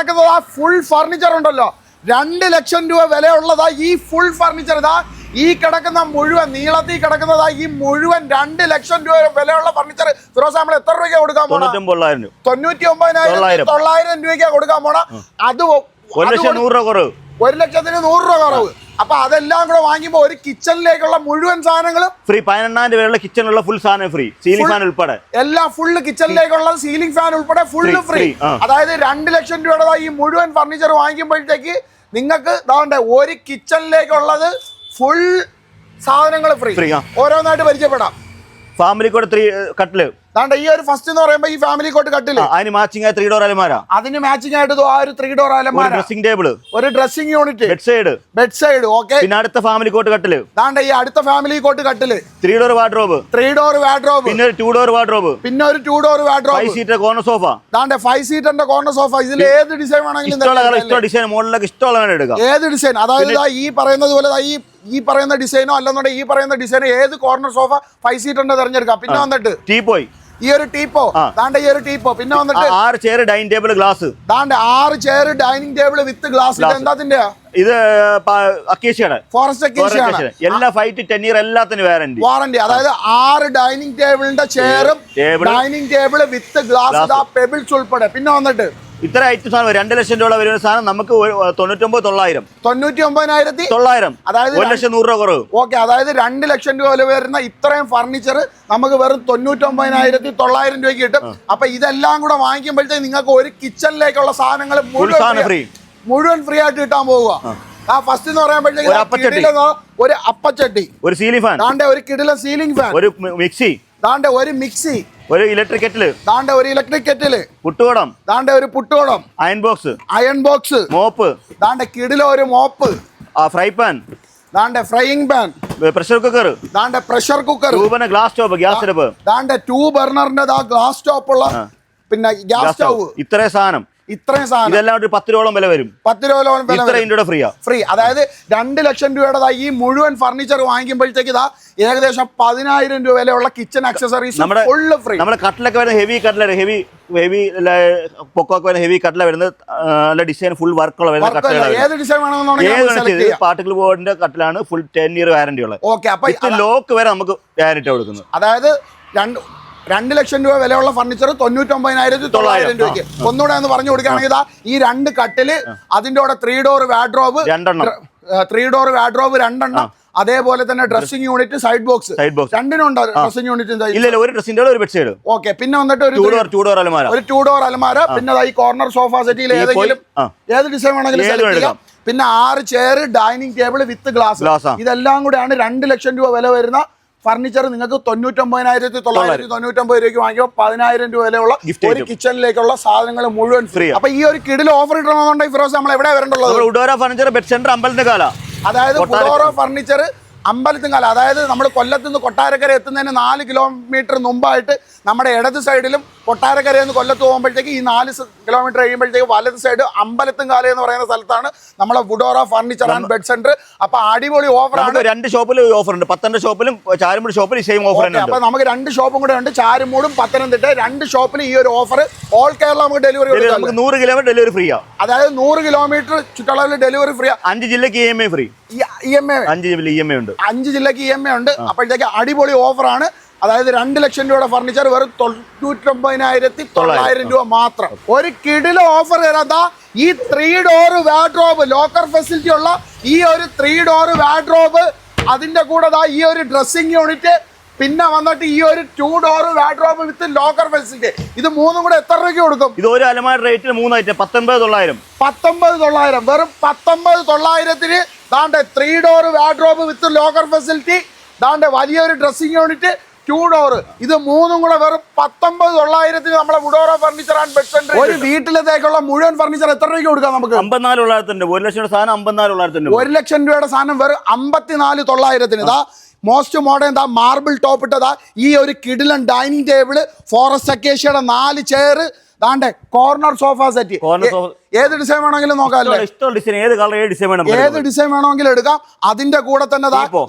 കിടക്കുന്നതാ full furniture ഉണ്ടല്ലോ. രണ്ട് ലക്ഷം രൂപ വിലയുള്ളതാ ഈ ഫുൾ ഫർണിച്ചർ ഇതാ. ഈ കിടക്കുന്ന മുഴുവൻ നീളത്തിൽ കിടക്കുന്നതാ ഈ മുഴുവൻ രണ്ട് ലക്ഷം രൂപ വിലയുള്ള ഫർണിച്ചർ ഫിറോസ് നമ്മൾ എത്ര രൂപയ്ക്ക് കൊടുക്കാൻ പോണം? തൊണ്ണൂറ്റി ഒമ്പതിനായിരം തൊള്ളായിരം. രൂപയ്ക്ക് കൊടുക്കാൻ പോണം. അത് ഒരു ലക്ഷത്തിന് നൂറ് രൂപ കുറവ്. അപ്പൊ അതെല്ലാം കൂടെ വാങ്ങിയപ്പോ ഒരു കിച്ചണിലേക്കുള്ള മുഴുവൻ സാധനങ്ങളും ഫ്രീ പതിനെണ്ണായിരം രൂപയുള്ള കിച്ചണിലുള്ള ഫുൾ സാധനം ഫ്രീ സീലിംഗ് ഫാൻ ഉൾപ്പെടെ. എല്ലാം ഫുള്ള് കിച്ചണിലേക്കുള്ള സീലിംഗ് ഫാൻ ഉൾപ്പെടെ ഫുള്ള് ഫ്രീ അതായത് രണ്ട് ലക്ഷം രൂപയുടെ ഈ മുഴുവൻ ഫർണിച്ചർ വാങ്ങിക്കുമ്പോഴത്തേക്ക് നിങ്ങൾക്ക് ഇതാവണ്ടേ ഒരു കിച്ചണിലേക്കുള്ളത് ഫുൾ സാധനങ്ങൾ ഫ്രീ ഓരോന്നായിട്ട് പരിചയപ്പെടാം. ഫാമിലി കൂടെ ത്രീ കട്ടിൽ. ദാണ്ട ഈ ഒരു ഫസ്റ്റ് എന്ന് പറയുമ്പോൾ ഈ ഫാമിലി കോട്ട് കട്ടിൽ. അതിന് മാച്ചിങ് ആയ ത്രീ ഡോർ അലമാര. അതിന് മാച്ചിങ് ആയിട്ട് ആ ഒരു ത്രീ ഡോർ അലമാര. ഡ്രസ്സിംഗ് ടേബിൾ ഒരു dressing unit bed side bed side okay പിന്നെ അടുത്ത ഫാമിലി കോട്ട് കട്ടിൽ. താണ്ട ഈ അടുത്ത ഫാമിലി കോട്ട് കട്ടിൽ. Three door wardrobe three door wardrobe പിന്നെ ഒരു ടു ഡോർ വാർഡ്രോബ് പിന്നെ ഒരു two door five wardrobe seater corner sofa താണ്ട ഫൈവ് സീറ്ററിന്റെ കോർണർ സോഫ ഇതിൽ ഏത് ഡിസൈൻ വേണമെങ്കിലും ഇഷ്ടമുള്ള ഡിസൈൻ മോഡലൊക്കെ ഇഷ്ടമുള്ള എടുക്കാം. ഏത് ഡിസൈൻ അതായത് ഈ പറയുന്നത് പോലെ ഈ ഈ പറയുന്ന ഡിസൈനോ അല്ലെന്നുണ്ടെങ്കിൽ ഈ പറയുന്ന ഡിസൈനോ ഏത് കോർണർ സോഫ ഫൈവ് സീറ്ററിന്റെ തിരഞ്ഞെടുക്കാം. പിന്നെ വന്നിട്ട് ടീ പോയി ഈ ഒരു ടീപ്പോ? ആ. ഈ ഒരു ടീപ്പോ? പിന്നെ വന്നിട്ട് ആറ് ചെയർ ഡൈനിങ് ടേബിൾ ഗ്ലാസ് താണ്ട ആറ് chair dining table with glass. എന്താത്തിന്റെ ഇത് അക്കേഷ്യയുടെ ഫോറസ്റ്റ് അക്കേഷ്യാണ്. എല്ലാ ഫൈവ് ടു ടെൻ ഇയർ എല്ലാത്തിനും വാറന്റി വാറന്റി അതായത് ആറ് ഡൈനിങ് ടേബിളിന്റെ ചെയറും. Dining table with glass pebbles ഉൾപ്പെടെ. പിന്നെ വന്നിട്ട് ഇത്ര ഐറ്റം സാധനം രണ്ട് ലക്ഷം രൂപ വരുന്ന സാധനം നമുക്ക് തൊണ്ണൂറ്റൊമ്പത് തൊള്ളായിരം. തൊണ്ണൂറ്റി ഒമ്പതിനായിരത്തി തൊള്ളായിരം. അതായത് ഒരു ലക്ഷം നൂറ് രൂപ കുറവ്. ഓക്കെ അതായത് രണ്ട് ലക്ഷം രൂപ വില വരുന്ന ഇത്രയും ഫർണിച്ചർ നമുക്ക് വെറും തൊണ്ണൂറ്റൊമ്പതിനായിരത്തി തൊള്ളായിരം രൂപയ്ക്ക് കിട്ടും. അപ്പൊ ഇതെല്ലാം കൂടെ വാങ്ങിക്കുമ്പോഴത്തേക്ക് നിങ്ങൾക്ക് ഒരു കിച്ചണിലേക്കുള്ള സാധനങ്ങൾ മുഴുവൻ free. മുഴുവൻ ഫ്രീ ആയിട്ട് കിട്ടാൻ പോവുക. ആ. ഫസ്റ്റ് എന്ന് പറയുമ്പോഴത്തേക്ക്. ഒരു അപ്പച്ചട്ടി. ഒരു സീലിംഗ് ഫാൻ ദാണ്ടെ ഒരു കിടില സീലിംഗ് ഫാൻ ഒരു മിക്സി ദാണ്ടെ ഒരു മിക്സി ഒരു ഇലക്ട്രിക് കെറ്റിൽ ദാണ്ട ഒരു ഇലക്ട്രിക് കെറ്റിൽ പുട്ടുകുടം. ദാണ്ട ഒരു പുട്ടുകുടം. Iron box iron box mop. ദാണ്ട കിടില ഒരു മോപ്പ്. ഫ്രൈ പാൻ ദാണ്ട ഫ്രൈയിങ് പാൻ പ്രഷർ കുക്കർ ദാണ്ട പ്രഷർ കുക്കർ ട്യൂബിന് ഗ്ലാസ് സ്റ്റോപ്പ് ഗ്യാസ് സ്റ്റോപ്പ് ദാണ്ട ടു ബർണറിന്റെ ഗ്ലാസ് സ്റ്റോപ്പ് ഉള്ള പിന്നെ ഗ്യാസ് സ്റ്റൗ ഇത്രേ സാധനം. ഇത്രയും സാധനം. ഇതെല്ലാം ഒരു പത്ത് രൂപയോളം വില വരും. പത്ത് രൂപയോളം വില ഇത്ര ഇതിന്റെ ഫ്രീയാ ഫ്രീ അതായത് രണ്ട് ലക്ഷം രൂപയുടെ ഈ മുഴുവൻ ഫർണിച്ചർ വാങ്ങിക്കുമ്പോഴത്തേക്ക് ഇതാ ഏകദേശം പതിനായിരം രൂപ വിലയുള്ള കിച്ചൺ അക്സസറീസ് നമ്മുടെ ഫുള്ള് ഫ്രീ നമ്മുടെ കട്ടിലൊക്കെ വരുന്ന ഹെവി കട്ടില ഹെവി ഹെവി പൊക്കൊക്കെ വരുന്ന ഹെവി കട്ടില വരുന്നത് നല്ല ഡിസൈൻ ഫുൾ വർക്കുള്ള വരുന്ന കട്ടിലാണ് ഏത് ഡിസൈൻ വേണമെന്നുണ്ടെങ്കിൽ പാർട്ടിക്കൽ ബോർഡിന്റെ കട്ടിലാണ് ഫുൾ ടെൻ ഇയർ വാരണ്ടി ഉള്ളത്. ഓക്കെ അപ്പൊ ലോക്ക് വരെ നമുക്ക് ഗ്യാരണ്ടി കൊടുക്കുന്നത് അതായത് രണ്ട് രണ്ട് ലക്ഷം രൂപ വിലയുള്ള ഫർണിച്ചർ തൊണ്ണൂറ്റൊമ്പതിനായിരത്തി തൊള്ളായിരം രൂപയ്ക്ക്. ഒന്നുകൂടെ ഒന്ന് പറഞ്ഞു കൊടുക്കുകയാണെങ്കിൽ ഇതാ ഈ രണ്ട് കട്ടിൽ അതിന്റെ കൂടെ three door wardrobe three door wardrobe രണ്ടെണ്ണം. അതേപോലെ തന്നെ dressing unit side box side box രണ്ടിനും ഉണ്ട് ഡ്രസ്സിംഗ് യൂണിറ്റ് ഇല്ല ഒരു ഒരു ബെഡ് സൈഡ് ഓക്കെ പിന്നെ വന്നിട്ട് ഒരു ടൂ ഡോർ അലമാര. ഒരു ടൂ ഡോർ അലമാര. പിന്നെ ഈ കോർണർ സോഫ സെറ്റിൽ ഏതെങ്കിലും ഏത് ഡിസൈൻ വേണമെങ്കിലും ഏത് സെലക്ട് ചെയ്യാം. പിന്നെ ആറ് chair dining table with glass ഇതെല്ലാം കൂടെയാണ് രണ്ട് ലക്ഷം രൂപ വില വരുന്ന ഫർണിച്ചർ നിങ്ങൾക്ക് തൊണ്ണൂറ്റൊമ്പതിനായിരത്തി തൊള്ളായിരത്തി തൊണ്ണൂറ്റൊമ്പത് രൂപയ്ക്ക് വാങ്ങിക്കുമ്പോൾ പതിനായിരം രൂപ വിലയുള്ള ഒരു. കിച്ചണിലേക്കുള്ള സാധനങ്ങൾ മുഴുവൻ ഫ്രീ അപ്പൊ ഈ ഒരു കിടിൽ ഓഫർ ഇടണമെന്നുണ്ടെങ്കിൽ ഫിറോസ് നമ്മൾ എവിടെ വരേണ്ടത് ഉഡോര ഫർണിച്ചർ ബെഡ് സെന്റർ അമ്പലത്തിന്റെ കാല. അതായത്. ഫർണിച്ചർ അമ്പലത്തുംകാല അതായത് നമ്മൾ കൊല്ലത്ത് നിന്ന് കൊട്ടാരക്കര എത്തുന്നതിന് നാല് കിലോമീറ്റർ മുമ്പായിട്ട് നമ്മുടെ ഇടത് സൈഡിലും കൊട്ടാരക്കരയിൽ നിന്ന് കൊല്ലത്ത് പോകുമ്പോഴത്തേക്ക് ഈ നാല് കിലോമീറ്റർ കഴിയുമ്പോഴത്തേക്ക് വലത് സൈഡ് അമ്പലത്തുംകാല എന്ന് പറയുന്ന സ്ഥലത്താണ് നമ്മളെ Woodora furniture and bed centre അപ്പൊ അടിപൊളി ഓഫർ നമുക്ക് രണ്ട് ഷോപ്പിലും ഓഫർ ഉണ്ട്. പത്തനംതിട്ട ഷോപ്പിലും ചാരുമൂട് ഷോപ്പിലും സെയിം ഓഫർ ഉണ്ട്. അപ്പൊ നമുക്ക് രണ്ട് ഷോപ്പും കൂടെ ഉണ്ട്. ചാരുമൂടും പത്തനംതിട്ട രണ്ട് ഷോപ്പിലും ഈ ഒരു ഓഫർ ഓൾ കേരള നമുക്ക് ഡെലിവറി നമുക്ക് നൂറ് കിലോമീറ്റർ ഡെലിവറി ഫ്രീ അതായത് നൂറ് കിലോമീറ്റർ ചുറ്റളവിൽ ഡെലിവറി ഫ്രീ അഞ്ച് ജില്ലക്ക് E M I free E M I അഞ്ച് ജില്ല ഇ എം ഐ ഉണ്ട്. അഞ്ച് ജില്ലക്ക് ഇ എം എ ഉണ്ട്. അപ്പോഴത്തേക്ക് അടിപൊളി ഓഫറാണ്. അതായത് രണ്ട് ലക്ഷം രൂപയുടെ ഫർണിച്ചർ വെറും തൊണ്ണൂറ്റൊമ്പതിനായിരത്തി തൊള്ളായിരം രൂപ മാത്രം. ഒരു കിടില ഓഫർ തരാതാ ഈ three door wardrobe locker facility ഉള്ള ഈ ഒരു ത്രീ ഡോർ വാഡ്രോബ് അതിന്റെ കൂടെ ഈ ഒരു ഡ്രസ്സിംഗ് യൂണിറ്റ് പിന്നെ വന്നിട്ട് ഈ ഒരു two door wardrobe with locker facility ഇത് മൂന്നും കൂടെ എത്ര രൂപയ്ക്ക് കൊടുക്കും? ഇത് ഒരു അലമാര റേറ്റിൽ മൂന്നായിട്ട് പത്തൊമ്പത് പത്തൊൻപത് തൊള്ളായിരം. പത്തൊമ്പത് തൊള്ളായിരം. വെറും പത്തൊമ്പത് തൊള്ളായിരത്തിന് ദാണ്ടെ three door wardrobe with locker facility ദാണ്ടെ വലിയൊരു ഡ്രസ്സിങ് യൂണിറ്റ് ടു ഡോർ ഇത് മൂന്നും കൂടെ വെറും പത്തൊമ്പത് തൊള്ളായിരത്തിന് നമ്മളെ Woodora furniture and bed centre ഒരു വീട്ടിലത്തേക്കുള്ള മുഴുവൻ ഫർണിച്ചർ എത്ര രൂപയ്ക്ക് കൊടുക്കാം നമുക്ക്? അമ്പത്തിനാല് തൊള്ളായിരത്തിന്റെ ഒരു ലക്ഷം രൂപയുടെ സാധനം അമ്പത്തിനാല് തൊള്ളായിരത്തിന്റെ ഒരു ലക്ഷം രൂപയുടെ സാധനം വെറും അമ്പത്തിനാല് തൊള്ളായിരത്തിന്. ഇതാ മോസ്റ്റ് മോഡേൺ ദാ മാർബിൾ ടോപ്പ് ഇട്ടതാ. ഈ ഒരു കിടിലൻ ഡൈനിങ് ടേബിൾ ഫോറസ്റ്റ് അക്കേഷ്യയുടെ നാല് ചെയർ ദാണ്ടെ കോർണർ സോഫ സെറ്റ് ഏത് ഡിസൈൻ വേണമെങ്കിലും നോക്കാം ഏത് ഡിസൈൻ വേണമെങ്കിലും എടുക്കാം. അതിന്റെ കൂടെ തന്നെ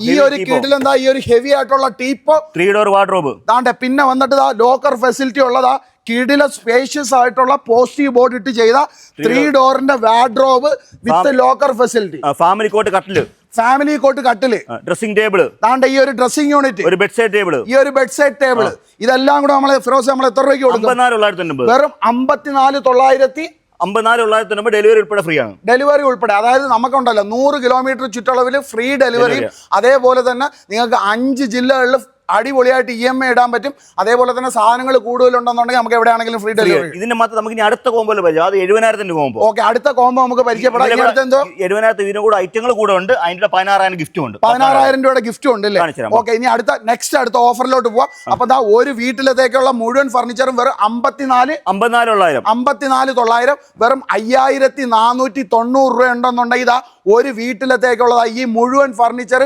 ഈ ഒരു കിഡിൽ എന്താ ഈ ഒരു ഹെവി ആയിട്ടുള്ള ടീപ്പോ ത്രീ ഡോർ വാർഡ്രോബ് ദാണ്ടെ പിന്നെ വന്നിട്ട് ലോക്കർ ഫെസിലിറ്റി ഉള്ളതാ. കിഡിലെ സ്പേഷ്യസ് ആയിട്ടുള്ള പോസിറ്റീവ് ബോർഡ് ഇട്ട് ചെയ്ത ത്രീ ഡോറിന്റെ wardrobe with locker facility family cot കട്ടിൽ. ഫാമിലി കോട്ട് കട്ടിൽ. ഡ്രസ്സിംഗ് ടേബിൾ താണ്ട ഈ ഒരു ഡ്രസ്സിംഗ് യൂണിറ്റ് ഒരു ബെഡ് സൈഡ് ടേബിൾ ഈ ഒരു ബെഡ് സൈഡ് ടേബിൾ ഇതെല്ലാം കൂടെ നമ്മളെ ഫിറോസ് നമ്മൾ എത്ര രൂപയ്ക്ക് കൊടുക്കും? വെറും അമ്പത്തിനാല് തൊള്ളായിരത്തി അമ്പത്തിനാല് തൊള്ളായിരത്തി തൊണ്ണൂറ് ഡെലിവറി ഉൾപ്പെടെ ഫ്രീ ആണ്. ഡെലിവറി ഉൾപ്പെടെ. അതായത് നമുക്കുണ്ടല്ലോ നൂറ് കിലോമീറ്റർ ചുറ്റളവിൽ ഫ്രീ ഡെലിവറി അതേപോലെ തന്നെ നിങ്ങൾക്ക് അഞ്ച് ജില്ലകളിൽ അടിപൊളിയായിട്ട് ഇ എം ഐ ഇടാൻ പറ്റും. അതേപോലെ തന്നെ സാധനങ്ങൾ കൂടുതലുണ്ടെന്നുണ്ടെങ്കിൽ നമുക്ക് എവിടെയാണെങ്കിലും ഫ്രീ ഡെലിവറി ഇതിന് മാത്രം നമുക്ക് ഇനി അടുത്ത കോമ്പോയിൽ പറ്റും അത് എഴുപതിനായിരത്തിന്റെ കോമ്പോ ഓക്കെ അടുത്ത കോമ്പോ നമുക്ക് പരിചയപ്പെടാം. എന്തോ എഴുപതിനായിരത്തി ഇതിനും കൂടെ ഐറ്റങ്ങൾ കൂടെ ഉണ്ട്. അതിന്റെ പതിനാറായിരം ഗിഫ്റ്റും ഉണ്ട്. പതിനാറായിരം രൂപയുടെ ഗിഫ്റ്റും ഉണ്ട് അല്ലേ? ഓക്കെ ഇനി അടുത്ത നെക്സ്റ്റ് അടുത്ത ഓഫറിലോട്ട് പോവാം. അപ്പൊ ദാ ഒരു വീട്ടിലത്തേക്കുള്ള മുഴുവൻ ഫർണിച്ചറും വെറും അമ്പത്തിനാല് അമ്പത്തിനാല് തൊള്ളായിരം അമ്പത്തിനാല് തൊള്ളായിരം. വെറും അയ്യായിരത്തി നാനൂറ്റി തൊണ്ണൂറ് രൂപ ഉണ്ടെന്നുണ്ടെങ്കിൽ ഇതാ ഒരു വീട്ടിലത്തേക്കുള്ളതാ ഈ മുഴുവൻ ഫർണിച്ചർ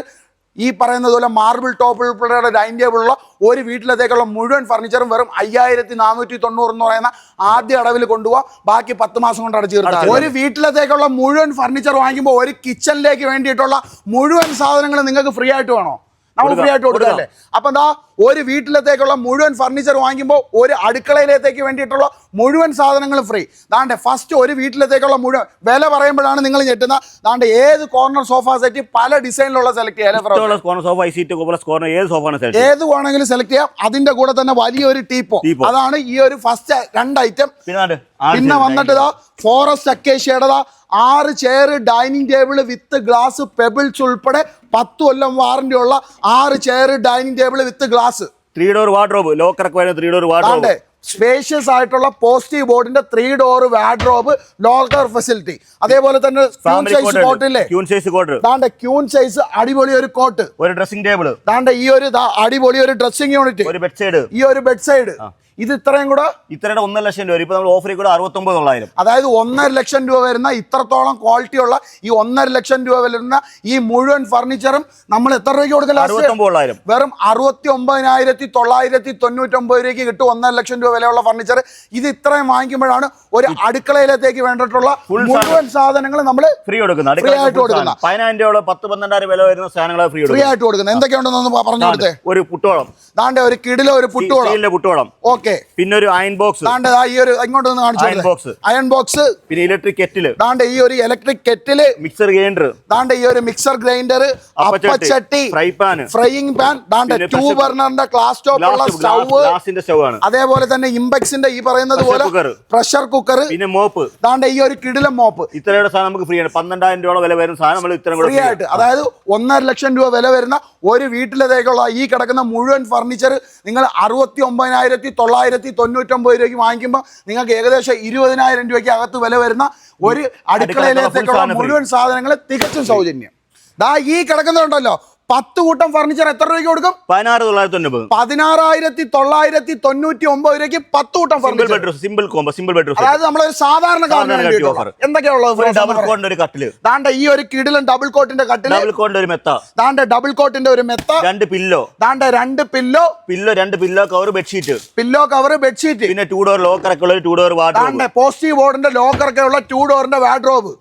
ഈ പറയുന്നത് പോലെ മാർബിൾ ടോപ്പ് ഉൾപ്പെടെയുള്ള ഡൈനിങ് ടേബിളുള്ള ഒരു വീട്ടിലത്തേക്കുള്ള മുഴുവൻ ഫർണിച്ചറും വെറും അയ്യായിരത്തി നാനൂറ്റി തൊണ്ണൂറ് എന്ന് പറയുന്ന ആദ്യ അടവിൽ കൊണ്ടുപോകാം ബാക്കി പത്ത് മാസം കൊണ്ട് അടച്ചു തീർക്കാം ഒരു വീട്ടിലത്തേക്കുള്ള മുഴുവൻ ഫർണിച്ചർ വാങ്ങിക്കുമ്പോൾ ഒരു കിച്ചണിലേക്ക് വേണ്ടിയിട്ടുള്ള മുഴുവൻ സാധനങ്ങൾ നിങ്ങൾക്ക് ഫ്രീ ആയിട്ട് വേണോ? നമ്മൾ ഫ്രീ ആയിട്ട് കൊടുക്കല്ലേ അപ്പൊ എന്താ ഒരു വീട്ടിലത്തേക്കുള്ള മുഴുവൻ ഫർണിച്ചർ വാങ്ങിക്കുമ്പോൾ ഒരു അടുക്കളയിലേക്ക് വേണ്ടിയിട്ടുള്ള മുഴുവൻ സാധനങ്ങളും ഫ്രീ ദാണ്ടെ ഫസ്റ്റ് ഒരു വീട്ടിലത്തേക്കുള്ള മുഴുവൻ വില പറയുമ്പോഴാണ് നിങ്ങൾ ഞെട്ടുന്ന ദാണ്ടെ ഏത് കോർണർ സോഫ സെറ്റ് പല ഡിസൈനിലുള്ള സെലക്ട് ചെയ്യാം ഏത് വേണമെങ്കിലും സെലക്ട് ചെയ്യാം. അതിന്റെ കൂടെ തന്നെ വലിയൊരു ടീപ്പോ. ടീപ്പോ. അതാണ് ഈ ഒരു ഫസ്റ്റ് രണ്ട് ഐറ്റം പിന്നെ വന്നിട്ട് ഇതാ ഫോറസ്റ്റ് അക്കേഷ്യയുടെ ആറ് chair dining table with glass pebbles ഉൾപ്പെടെ പത്ത് കൊല്ലം വാറന്റി ഉള്ള ആറ് chair dining table with glass three door wardrobe ലോക്കറൊക്കെ വരുന്ന ത്രീ ഡോർ വാർഡ്രോബ് സ്പേഷ്യസ് ആയിട്ടുള്ള പോസിറ്റീവ് ബോർഡിന്റെ three door wardrobe locker facility അതേപോലെ തന്നെ ക്യൂൺ സൈസ് കോട്ടില്ലേ ക്യൂൺ സൈസ് കോട്ട് താണ്ടെ ക്യൂൺ സൈസ് അടിപൊളി ഒരു കോട്ട് ഒരു ഡ്രസ്സിംഗ് ടേബിൾ താണ്ടെ ഈ ഒരു അടിപൊളി ഒരു ഡ്രസ്സിംഗ് യൂണിറ്റ് ഒരു ബെഡ് സൈഡ് ഈ ഒരു ബെഡ് സൈഡ് ഇത് ഇത്രയും കൂടെ? ഇത്രയുടെ ഒന്നര ലക്ഷം രൂപ ഇപ്പൊ നമ്മൾ ഓഫറിൽ കൂടെ അറുപത്തൊമ്പത് തൊള്ളായിരം അതായത് ഒന്നര ലക്ഷം രൂപ വരുന്ന ഇത്രത്തോളം ക്വാളിറ്റി ഉള്ള ഈ ഒന്നര ലക്ഷം രൂപ വരുന്ന ഈ മുഴുവൻ ഫർണിച്ചറും നമ്മൾ എത്ര രൂപയ്ക്ക് കൊടുക്കല അറുപത്തൊമ്പത് വെറും അറുപത്തി ഒമ്പതിനായിരത്തി തൊള്ളായിരത്തി തൊണ്ണൂറ്റൊമ്പത് രൂപയ്ക്ക് കിട്ടും ഒന്നര ലക്ഷം രൂപ വിലയുള്ള ഫർണിച്ചർ ഇത് ഇത്രയും വാങ്ങിക്കുമ്പോഴാണ് ഒരു അടുക്കളയിലേക്ക് വേണ്ടിയിട്ടുള്ള മുഴുവൻ സാധനങ്ങൾ നമ്മൾ ഫ്രീ കൊടുക്കുന്നത്. ഫ്രീ ആയിട്ട് കൊടുക്കുന്ന. പതിനായിരം രൂപ പത്ത് പന്ത്രണ്ടായിരം വില വരുന്ന സാധനങ്ങൾ ഫ്രീ ഫ്രീ ആയിട്ട് കൊടുക്കുന്നത്. എന്തൊക്കെയുണ്ടെന്ന് പറഞ്ഞു കൊടുത്തേ. ഒരു പുട്ടോളം. ദാണ്ടെ ഒരു കിടിലോ ഒരു പുട്ടോളം. പുട്ടോളം. ഓക്കെ. പിന്നെ ഒരു അയൺ ബോക്സ് ദാണ്ടെ ദാ ഈ ഒരു ഇങ്ങോട്ട് ഒന്ന് കാണിച്ചു അയൺ ബോക്സ് അയൺ ബോക്സ് പിന്നെ ഇലക്ട്രിക് കെറ്റിൽ താണ്ട് ഈ ഒരു ഇലക്ട്രിക് കെറ്റിൽ മിക്സർ ഗ്രൈൻഡർ താണ്ട് ഈ ഒരു മിക്സർ ഗ്രൈൻഡർ അപ്പച്ചട്ടി ഫ്രൈ പാൻ ഫ്രൈയിങ് പാൻ താണ്ട് ടൂ ബർണറിന്റെ ക്ലാസ് ടോപ്പ് ഉള്ള സ്റ്റൗ സ്റ്റവ് ആണ്. അതേപോലെ തന്നെ ഇമ്പെക്സിന്റെ ഈ പറയുന്നത് പോലെ പ്രഷർ കുക്കർ പിന്നെ മോപ്പ്. താണ്ട് ഈ ഒരു കിടിലം മോപ്പ്. ഇത്രയുടെ സാധനം നമുക്ക് ഫ്രീ ആണ്. പന്ത്രണ്ടായിരം രൂപ വില വരുന്ന സാധനം നമ്മൾ ഇത്രയും കൂടെ ഫ്രീ ആയിട്ട്. അതായത് ഒന്നര ലക്ഷം രൂപ വില വരുന്ന ഒരു വീട്ടിലേക്കുള്ള ഈ കിടക്കുന്ന മുഴുവൻ ഫർണിച്ചർ നിങ്ങൾ അറുപത്തി ഒമ്പതിനായിരത്തി തൊള്ളായിരത്തി തൊണ്ണൂറ്റൊമ്പത് രൂപയ്ക്ക് വാങ്ങിക്കുമ്പോൾ നിങ്ങൾക്ക് ഏകദേശം ഇരുപതിനായിരം രൂപയ്ക്ക് അകത്ത് വില വരുന്ന ഒരു അടുക്കളയിലേക്കുള്ള. മുഴുവൻ സാധനങ്ങൾ തികച്ചും സൗജന്യം ദാ ഈ കിടക്കുന്നുണ്ടല്ലോ പത്ത് കൂട്ടം ഫർണിച്ചർ എത്ര രൂപയ്ക്ക് കൊടുക്കും? പതിനാറ് തൊള്ളായിരത്തി തൊണ്ണൂറ്. പതിനാറായിരത്തി തൊള്ളായിരത്തി തൊണ്ണൂറ്റി ഒമ്പത് രൂപയ്ക്ക് പത്ത് കൂട്ടം simple furniture bedroom simple combo simple bedroom അതായത് നമ്മളൊരു സാധാരണക്കാരന് സാധാരണ വേണ്ടിയിട്ടുള്ള offer. ഉള്ളത് ഡബിൾ കോണിന്റെ ഒരു കട്ടിൽ ദാണ്ട ഈ ഒരു കിടിലും ഡബിൾ കോട്ടിന്റെ കട്ടിൽ ഡബിൾ കോണിന്റെ ഒരു മെത്ത. ദാണ്ട ഡബിൾ കോട്ടിന്റെ ഒരു മെത്ത. രണ്ട് പില്ലോ ദാണ്ട രണ്ട് പില്ലോ പില്ലോ രണ്ട് pillow cover bedsheet pillow cover bedsheet പിന്നെ ടൂ ഡോർ ലോക്കറൊക്കെ ഉള്ള ഒരു ടൂ ഡോർ വാർഡ്രോബ് ദാണ്ട പോസിറ്റീവ് ബോർഡിന്റെ ലോക്കറൊക്കെ ഉള്ള ടൂ ഡോറിന്റെ വാഡ്രോബ്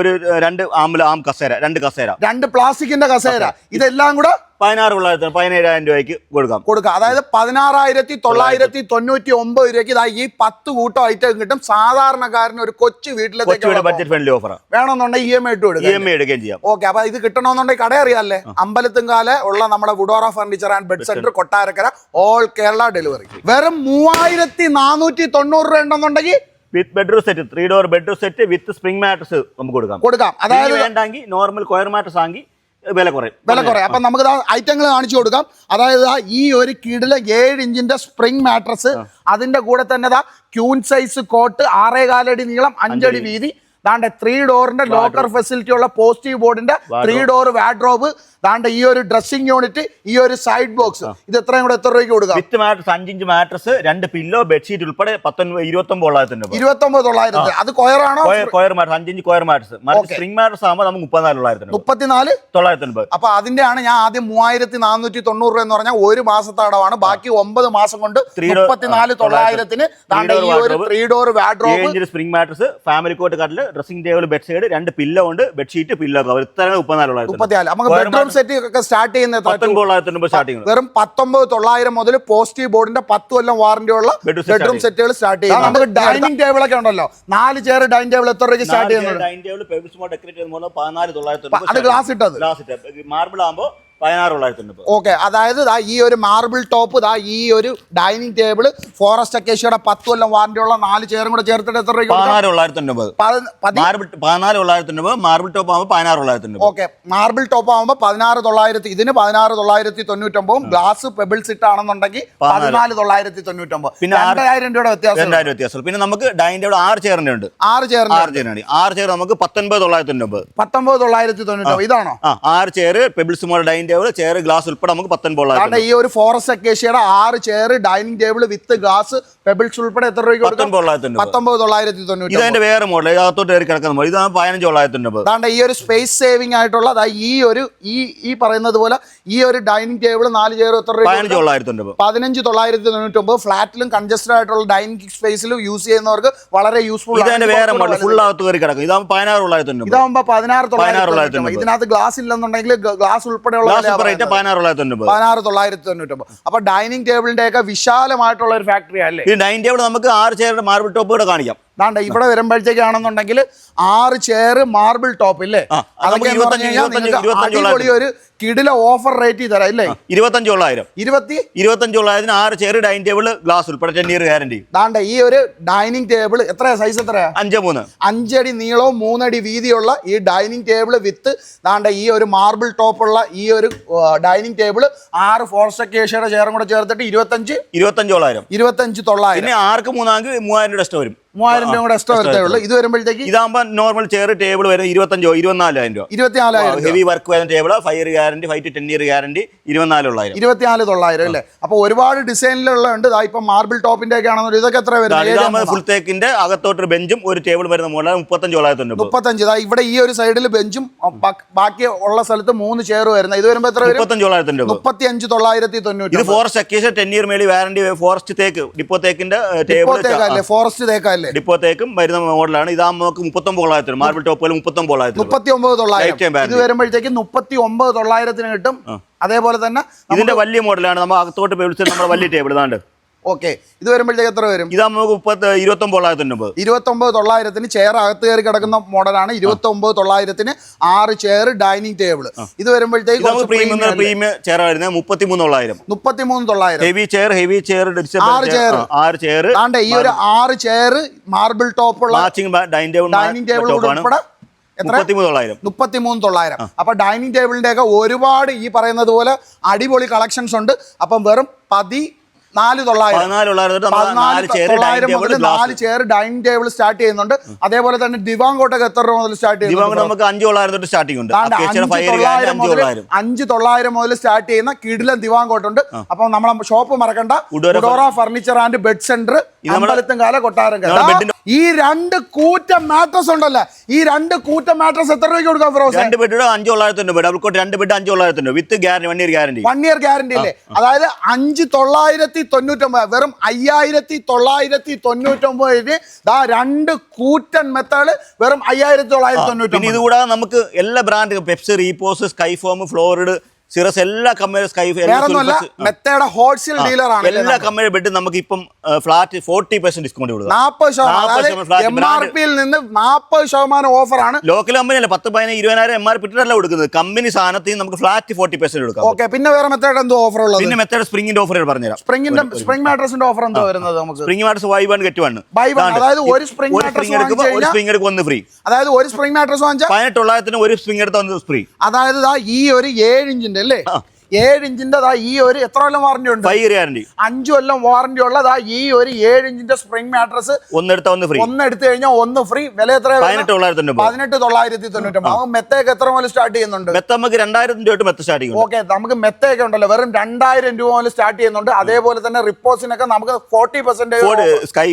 ഒരു രണ്ട് ആം കസേര രണ്ട് കസേര. രണ്ട് പ്ലാസ്റ്റിക്കിന്റെ കസേര. ഇതെല്ലാം കൂടെ പതിനാറ് തൊള്ളായിരത്തി പതിനേഴായിരം രൂപയ്ക്ക് കൊടുക്കാം. കൊടുക്കാം. അതായത് പതിനാറായിരത്തി തൊള്ളായിരത്തി തൊണ്ണൂറ്റി ഒമ്പത് രൂപയ്ക്ക് ഇതാ ഈ പത്ത് കൂട്ടം ഐറ്റം കിട്ടും. സാധാരണക്കാരന് ഒരു കൊച്ചു വീട്ടിലെ ബഡ്ജറ്റ് ഫ്രണ്ട്ലി ഓഫർ വേണമെന്നുണ്ടെങ്കിൽ ഇ എം ഐ ഇട്ട് ഇ കൊടുക്കുക എം ഐ എടുക്കുകയും ചെയ്യാം. ഓക്കെ അപ്പൊ ഇത് കിട്ടണമെന്നുണ്ടെങ്കിൽ കട അറിയാല്ലേ അമ്പലത്തുംകാല ഉള്ള നമ്മുടെ Woodora furniture and bed centre Kottarakkara all Kerala delivery വെറും മൂവായിരത്തി നാനൂറ്റി തൊണ്ണൂറ് രൂപ ഉണ്ടെന്നുണ്ടെങ്കിൽ with bedroom set three door bedroom set with spring mattress നമുക്ക് കൊടുക്കാം. കൊടുക്കാം. അതായത് അതായത് വേണ്ടെങ്കിൽ നോർമൽ കൊയർ മാട്രസ് ആണെങ്കിൽ വില കുറയും. വില കുറയും. അപ്പൊ നമുക്ക് ഐറ്റങ്ങൾ കാണിച്ചു കൊടുക്കാം. അതായത് ഈ ഒരു കീടിലെ ഏഴ് ഇഞ്ചിന്റെ സ്പ്രിംഗ് മാട്രസ് അതിന്റെ കൂടെ തന്നെ ദാ ക്യൂൻ സൈസ് കോട്ട് ആറേ കാലടി നീളം അഞ്ചടി. വീതി ദാണ്ടെ ത്രീ ഡോറിന്റെ ലോക്കർ ഫെസിലിറ്റി ഉള്ള പോസിറ്റീവ് ബോർഡിന്റെ ത്രീ ഡോർ വാഡ്രോബ് താണ്ട ഈ ഒരു ഡ്രസ്സിംഗ് യൂണിറ്റ് ഈ ഒരു സൈഡ് ബോക്സ് ഇത് എത്രയും കൂടെ എത്ര രൂപയ്ക്ക് കൊടുക്കാം? വിത്ത് മാട്രസ് അഞ്ചിഞ്ച് മാട്രസ് രണ്ട് പില്ലോ ബെഡ്ഷീറ്റ് ഉൾപ്പെടെ പത്തൊൻപത് ഇരുപത്തൊമ്പത് തൊള്ളായിരത്തി രൂപ ഇരുപത്തൊമ്പത് തൊള്ളായിരത്തി അത് കൊയറാണോ കൊയർ മാട്രസ് അഞ്ചിഞ്ച് കൊയർ മാട്രസ് സ്പ്രിംഗ് മാട്രസ് ആകുമ്പോൾ നമുക്ക് മുപ്പത്തിനാല് തൊള്ളായിരത്തി മുപ്പത്തിനാല്? തൊള്ളായിരത്തി ഒൻപത് അപ്പൊ അതിന്റെയാണ് ഞാൻ ആദ്യം മൂവായിരത്തി നാനൂറ്റി തൊണ്ണൂറ് രൂപ എന്ന് പറഞ്ഞാൽ ഒരു മാസത്തെ അടവാണ് ബാക്കി ഒമ്പത് മാസം കൊണ്ട് മുപ്പത്തിനാല് തൊള്ളായിരത്തിന് three door wardrobe spring mattress family cot കട്ടിൽ ഡ്രസ്സിംഗ് ടേബിൾ ബെഡ് സൈഡ് രണ്ട് പില്ലോ ഉണ്ട് ബെഡ്ഷീറ്റ് പില്ലോ കവർ ഇത്ര മുപ്പത്തിനാല് തൊള്ളായിരത്തി നമുക്ക് ബെഡ്റൂം സെറ്റ് ഒക്കെ സ്റ്റാർട്ട് ചെയ്യുന്നത് സ്റ്റാർട്ടിംഗ് വെറും പത്തൊമ്പത് തൊള്ളായിരം മുതൽ പോസിറ്റീവ് ബോർഡിന്റെ പത്ത് കൊല്ലം വാറന്റി ഉള്ള ബെഡ്റൂം സെറ്റുകൾ സ്റ്റാർട്ട് ചെയ്യുന്നത്. നമുക്ക് ഡൈനിങ് ടേബിൾ ഒക്കെ ഉണ്ടല്ലോ. നാല് ചെയർ ഡൈനിങ് ടേബിൾ എത്ര രൂപയ്ക്ക് സ്റ്റാർട്ട് ചെയ്യുന്നത്? ഡൈനിങ് ടേബിൾ ഡെക്കറേറ്റ് ചെയ്യുന്ന പതിനാല് തൊള്ളായിരത്തി അത് ഗ്ലാസ് ഇട്ടത്. ഗ്ലാസ് ഇട്ടത്. മാർബിൾ ആകുമ്പോൾ ഓക്കെ അതായത് ദാ ഈ ഒരു മാർബിൾ ടോപ്പ് ദാ ഈ ഒരു ഡൈനിങ് ടേബിൾ ഫോറസ്റ്റ് അക്കേഷ്യയുടെ പത്ത് കൊല്ലം വാറന്റി ഉള്ള നാല് ചെയറും കൂടെ ചേർത്തിട്ട് എത്ര രൂപ മാർബിൾ ടോപ്പ് ആകുമ്പോൾ പതിനാറ് തൊള്ളായിരത്തി ഓക്കെ മാർബിൾ ടോപ്പ് ആകുമ്പോൾ പതിനാറ് തൊള്ളായിരത്തി ഇതിന് പതിനാറ് തൊള്ളായിരത്തി തൊണ്ണൂറ്റൊമ്പതും ഗ്ലാസ് പെബിൾസ് ഇട്ടാണെന്നുണ്ടെങ്കിൽ പതിനാല്. തൊള്ളായിരത്തി തൊണ്ണൂറ്റൊമ്പത്. പിന്നെ രണ്ടായിരം രൂപയുടെ വ്യത്യാസം രണ്ടായിരം വ്യത്യാസം പിന്നെ നമുക്ക് ഡൈനിങ് ടേബിൾ ആറ് ചെയറിന്റെ ഉണ്ട്. ആറ് ചെയർ ആറ് ചെയറിനാണ് ആറ് ചെയർ നമുക്ക് പത്തൊൻപത് തൊള്ളായിരത്തി തൊണ്ണൂറ്റൊമ്പത് പത്തൊമ്പത് തൊള്ളായിരത്തി തൊണ്ണൂറ്റൊമ്പത്. ഇതാണോ? ആറ് chair pebbles model dining table chair glass ഉൾപ്പെടെ നമുക്ക് പത്തൊൻപത് ഈ ഒരു ഫോറസ്റ്റ് അക്കേഷ്യയുടെ ആറ് chair dining table with glass pebbles ഉൾപ്പെടെ എത്ര തൊണ്ണൂറ് പത്തൊമ്പത് തൊള്ളായിരത്തി തൊണ്ണൂറ്റി ഇതതിന്റെ വേറെ മോഡൽ അകത്തോട്ട് കയറി കിടക്കുന്ന മോഡൽ ഇതാണ് പതിനഞ്ച് തൊള്ളായിരത്തി അതാണ് അതാണ്ട് ഈ ഒരു സ്പേസ് സേവിംഗ് ആയിട്ടുള്ള ഈ ഒരു ഈ ഈ പറയുന്നത് പോലെ ഈ ഒരു ഡൈനിങ് ടേബിൾ നാല് ചെയർ എത്ര രൂപ പതിനഞ്ച് തൊള്ളായിരത്തി തൊണ്ണൂറ് പതിനഞ്ച് തൊള്ളായിരത്തി തൊണ്ണൂറ്റി ഒമ്പത്. ഫ്ലാറ്റിലും കൺജസ്റ്റഡ് ആയിട്ടുള്ള ഡൈനിങ് സ്പേസിലും യൂസ് ചെയ്യുന്നവർക്ക് വളരെ യൂസ്ഫുൾ ഇതിന്റെ വേറെ മോഡൽ ഫുൾ അകത്ത് കയറി കിടക്കും. ഇതാകുമ്പോൾ പതിനാറ് തൊള്ളായിരത്തി ഇതാകുമ്പോൾ പതിനാറ് തൊള്ളായിരത്തി. ഇതിനകത്ത് ഗ്ലാസ് ഇല്ലെന്നുണ്ടെങ്കിൽ ഗ്ലാസ് ഉൾപ്പെടെയുള്ള സൂപ്പർ റേറ്റ്. പതിനാറ് തൊള്ളായിരത്തി പതിനാറ് തൊള്ളായിരത്തി തൊണ്ണൂറ്റൊമ്പത്. അപ്പൊ ഡൈനിങ് ടേബിളിന്റെ ഒക്കെ വിശാലമായിട്ടുള്ള ഒരു ഫാക്ടറി അല്ലേ? ഈ ഡൈനിങ് ടേബിൾ നമുക്ക് ആറ് ചെയറിന്റെ മാർബിൾ ടോപ്പ് കൂടെ കാണിക്കാം. ദാണ്ട ഇവിടെ വരുമ്പോഴത്തേക്കാണെന്നുണ്ടെങ്കിൽ ആറ് ചെയർ മാർബിൾ ടോപ്പ് ഇല്ലേ? അതൊക്കെ നമുക്ക് എന്ന് പറഞ്ഞു കഴിഞ്ഞാൽ നിങ്ങൾക്ക് അടിപൊളി ഒരു കിടില ഓഫർ റേറ്റ് തരാം ഇല്ലേ? ഇരുപത്തഞ്ചോളായിരം ഇരുപത്തി? ഇരുപത്തഞ്ചോളായിരത്തിന് ആറ് ചെയർ ഡൈനിങ് ടേബിൾ ഗ്ലാസ് ഉൾപ്പെടെ ടെൻ ഇയർ ഗ്യാരണ്ടി ദാണ്ട ഈ ഒരു ഡൈനിങ് ടേബിൾ എത്ര സൈസ് എത്ര അഞ്ച് മൂന്ന്. അഞ്ചടി നീളവും മൂന്നടി വീതിയുള്ള ഈ ഡൈനിങ് ടേബിൾ വിത്ത് ദാണ്ട ഈ ഒരു മാർബിൾ ടോപ്പുള്ള ഈ ഒരു ഡൈനിങ് ടേബിൾ ആറ് കേഷയുടെ ചെയറും കൂടെ ചേർത്തിട്ട് ഇരുപത്തഞ്ച്? ഇരുപത്തഞ്ചോളായിരം ഇരുപത്തഞ്ച് തൊള്ളായിരം. പിന്നെ ആർക്ക് മൂന്നാങ്ക് മൂവായിരം രൂപ എക്സ്ട്രാ വരും? മൂവായിരം രൂപ കൂടെ എക്സ്ട്രാ വരത്തേ ഉള്ളൂ. ഇത് വരുമ്പോഴത്തേക്ക് ഇതാകുമ്പോൾ നോർമൽ ചെയർ ടേബിൾ വരുന്നത് ഇരുപത്തഞ്ചോ ഇരുപത്തിനാലായിരം രൂപ. ഇരുപത്തിനാലായിരം രൂപ. ഹെവി വർക്ക് വരുന്ന table five year guarantee five to ten year guarantee ഇരുപത്തിനാലുള്ളായിരം. ഇരുപത്തിനാല് തൊള്ളായിരം അല്ലേ? അപ്പൊ ഒരുപാട് ഡിസൈനിലുള്ള ഉണ്ട്. ദാ ഇപ്പൊ മാർബിൾ ടോപ്പിന്റെ ഒക്കെ ആണെന്നോ ഇതൊക്കെ എത്ര വരുന്നത് ഫുൾ തേക്കിന്റെ അകത്തോട്ടൊരു ബെഞ്ചും ഒരു ടേബിൾ വരുന്ന മുകളിൽ മുപ്പത്തഞ്ച് തൊള്ളായിരത്തി മുപ്പത്തഞ്ച്. ദാ ഇവിടെ ഈ ഒരു സൈഡിൽ ബെഞ്ചും ബാക്കി ഉള്ള സ്ഥലത്ത് മൂന്ന് ചെയർ വരുന്നത്. ഇത് വരുമ്പോ എത്ര മുപ്പത്തഞ്ച് തൊള്ളായിരത്തി മുപ്പത്തി അഞ്ച് തൊള്ളായിരത്തി തൊണ്ണൂറ്റി ഇത് ഫോറസ്റ്റ് അക്കേഷൻ ടെൻ ഇയർ മേളി വാറണ്ടി ഫോറസ്റ്റ് തേക്ക് ഡിപ്പോ തേക്കിന്റെ ടേബിൾ ഫോറസ്റ്റ് തേക്കല്ലേ ഡിപ്പോ തേക്കും വരുന്ന മോഡലാണ്. ഇതാകുമ്പോൾ നമുക്ക് മുപ്പത്തൊമ്പത് തൊള്ളായിരത്തി മാർബിൾ ടോപ്പുകൾ മുപ്പത്തൊമ്പത് തൊള്ളായിരത്തി മുപ്പത്തി ഒമ്പത് തൊള്ളായിരം. ഇത്. വരുമ്പോഴത്തേക്ക് മുപ്പത്തി ഒമ്പത് തൊള്ളായിരത്തിന് കിട്ടും. അതേപോലെ തന്നെ ഇതിന്റെ വലിയ മോഡലാണ്. നമ്മൾ അകത്തോട്ട് നമ്മുടെ വലിയ ടേബിൾ ഇതാണ്ട്. ഓക്കെ. ഇത് വരുമ്പോഴത്തേക്ക് എത്ര വരും? ഇത് നമുക്ക് മുപ്പത്തി ഇരുപത്തൊമ്പത് തൊള്ളായിരത്തി തൊണ്ണൂറ് ഇരുപത്തൊമ്പത് തൊള്ളായിരത്തിന് ചെയർ അകത്ത് കയറി കിടക്കുന്ന മോഡലാണ് ഇരുപത്തി ഒമ്പത് തൊള്ളായിരത്തിന് ആറ് ചെയർ ഡൈനിങ് ടേബിൾ ഇത് വരുമ്പോഴത്തേക്ക് പ്രീമിയം പ്രീമിയം ചെയർ വരുന്നത് മുപ്പത്തിമൂന്ന് തൊള്ളായിരം. മുപ്പത്തിമൂന്ന് തൊള്ളായിരം. ഹെവി ചെയർ ഹെവി ചെയർ ആറ് ചെയർ ആറ് ചെയർ ആണ്ട് ഈ ഒരു ആറ് ചെയർ മാർബിൾ ടോപ്പ് ഉള്ള ഡൈനിങ് ടേബിൾ ഡൈനിങ് ഉൾപ്പെടെ മുപ്പത്തിമൂന്ന് തൊള്ളായിരം. അപ്പൊ ഡൈനിങ് ടേബിളിന്റെ ഒക്കെ ഒരുപാട് ഈ പറയുന്നത് പോലെ അടിപൊളി കളക്ഷൻസ് ഉണ്ട്. അപ്പം വെറും പതി നാല് തൊള്ളായിരം. മുതൽ ടേബിൾ നാല് ചെയർ ഡൈനിങ് ടേബിൾ സ്റ്റാർട്ട് ചെയ്യുന്നുണ്ട്. അതേപോലെ തന്നെ ദിവാൻ കോട്ടൊക്കെ എത്ര രൂപ മുതൽ സ്റ്റാർട്ട് ചെയ്യുന്നു ചെയ്യുന്നുണ്ട് നമുക്ക് അഞ്ച് തൊള്ളായിരം ഉണ്ട്. മുതൽ സ്റ്റാർട്ട് ചെയ്യുന്ന കിടിലൻ ദിവാൻ കോട്ടുണ്ട്. അപ്പൊ നമ്മളെ ഷോപ്പ് മറക്കണ്ട. Woodora furniture and bed centre Ambalathumkala കൊട്ടാരം ഈ രണ്ട് കൂറ്റ മാട്രസ് ഉണ്ടല്ലോ? ഈ രണ്ട് കൂറ്റ മാട്രസ് എത്ര രൂപയ്ക്ക് കൊടുക്കാം ഫ്രോസ് രണ്ട് ബെഡ് അഞ്ച് തൊള്ളായിരത്തി ബെഡ് ഡബിൾ കോട്ട് രണ്ട് ബെഡ് അഞ്ച് തൊള്ളായിരത്തി with guarantee one year guarantee one year guarantee അല്ലേ അതായത് അഞ്ച് തൊള്ളായിരത്തി തൊണ്ണൂറ്റൊമ്പത് വെറും അയ്യായിരത്തി തൊള്ളായിരത്തി തൊണ്ണൂറ്റൊമ്പതിന് ദാ രണ്ട് കൂറ്റൻ മെത്തേഡ് വെറും അയ്യായിരത്തി തൊള്ളായിരത്തി തൊണ്ണൂറ്റി ഇതുകൂടാതെ കൂടാതെ നമുക്ക് എല്ലാ ബ്രാൻഡ് പെപ്സി റീപോസ് സ്കൈഫോം ഫ്ലോറിഡ് സിറസ് എല്ലാ കമ്പനിയുടെ സ്കൈ മെത്തേഡ് ഹോൾസെയിൽ ഡീലർ ആണ് എല്ലാ കമ്പനിയും ബെഡ് നമുക്ക് ഇപ്പം ഫ്ലാറ്റ് ഫോർട്ടി പെർസെന്റ് ഡിസ്കൗണ്ട് കൊടുക്കും നാൽപ്പത് ശതമാനം 40 അതായത് ശതമാനം flat എം ആർ brand. പിയിൽ നിന്ന് നാൽപ്പത് ശതമാനം ഓഫറാണ് ലോക്കൽ കമ്പനി അല്ല പത്ത് പതിനായിരം ഇരുപതിനായിരം എം ആർ പിറ്റല്ല കൊടുക്കുന്നത്. കമ്പനി സാധനത്തിൽ നമുക്ക് ഫ്ലാറ്റ് ഫോർട്ടി പെർസെന്റ് കൊടുക്കാം ഓക്കെ പിന്നെ വേറെ മെത്തേഡ് എന്തോ ഓഫർ ഉള്ളത്? പിന്നെ മെത്തേഡ് സ്പ്രിംഗിന്റെ ഓഫർ പറഞ്ഞുതരാം. സ്പ്രിംഗിന്റെ സ്പ്രിംഗ് മാട്രസിന്റെ ഓഫർ എന്തോ വരുന്നത് നമുക്ക്? Spring mattress buy one get one buy one അതായത് ഒരു സ്പ്രിംഗ് മാട്രസ് എടുക്കുമ്പോൾ ഒരു സ്പ്രിംഗ് എടുക്കും ഒന്ന് ഫ്രീ അതായത് ഒരു സ്പ്രിംഗ് മാട്രസ് വാങ്ങിച്ചാൽ പതിനെട്ട് തൊള്ളായിരത്തിന് ഒരു സ്പ്രിംഗ് എടുത്ത് ഒന്ന് ഫ്രീ അതായത് ഈ ഒരു ഏഴ് ഇഞ്ചിന്റെ അല്ലേ? ഏഴ് ഇഞ്ചിന്റെ ദാ ഈ ഒരു എത്ര കൊല്ലം വാറന്റി ഉണ്ട്? ഫൈവ് ഇയർ ഗ്യാരണ്ടി അഞ്ചു കൊല്ലം വാറന്റി ഉള്ളതാ ഈ ഒരു ഏഴ് ഇഞ്ചിന്റെ സ്പ്രിംഗ് മാട്രസ് ഒന്നെടുത്ത ഒന്ന് ഫ്രീ ഒന്ന് എടുത്തു കഴിഞ്ഞാൽ ഒന്ന് ഫ്രീ വില എത്ര പതിനെട്ട് തൊള്ളായിരത്തി തൊണ്ണൂറ്റൊമ്പത് മെത്തേക്ക് എത്ര മുതൽ സ്റ്റാർട്ട് ചെയ്യുന്നുണ്ട്? മെത്ത നമുക്ക് രണ്ടായിരം രൂപ മെത്ത ചെയ്യും ഓക്കെ നമുക്ക് മെത്തയൊക്കെ ഉണ്ടല്ലോ. വെറും രണ്ടായിരം രൂപ മുതൽ സ്റ്റാർട്ട് ചെയ്യുന്നുണ്ട്. അതേപോലെ തന്നെ റിപ്പോസിനൊക്കെ നമുക്ക് forty percent sky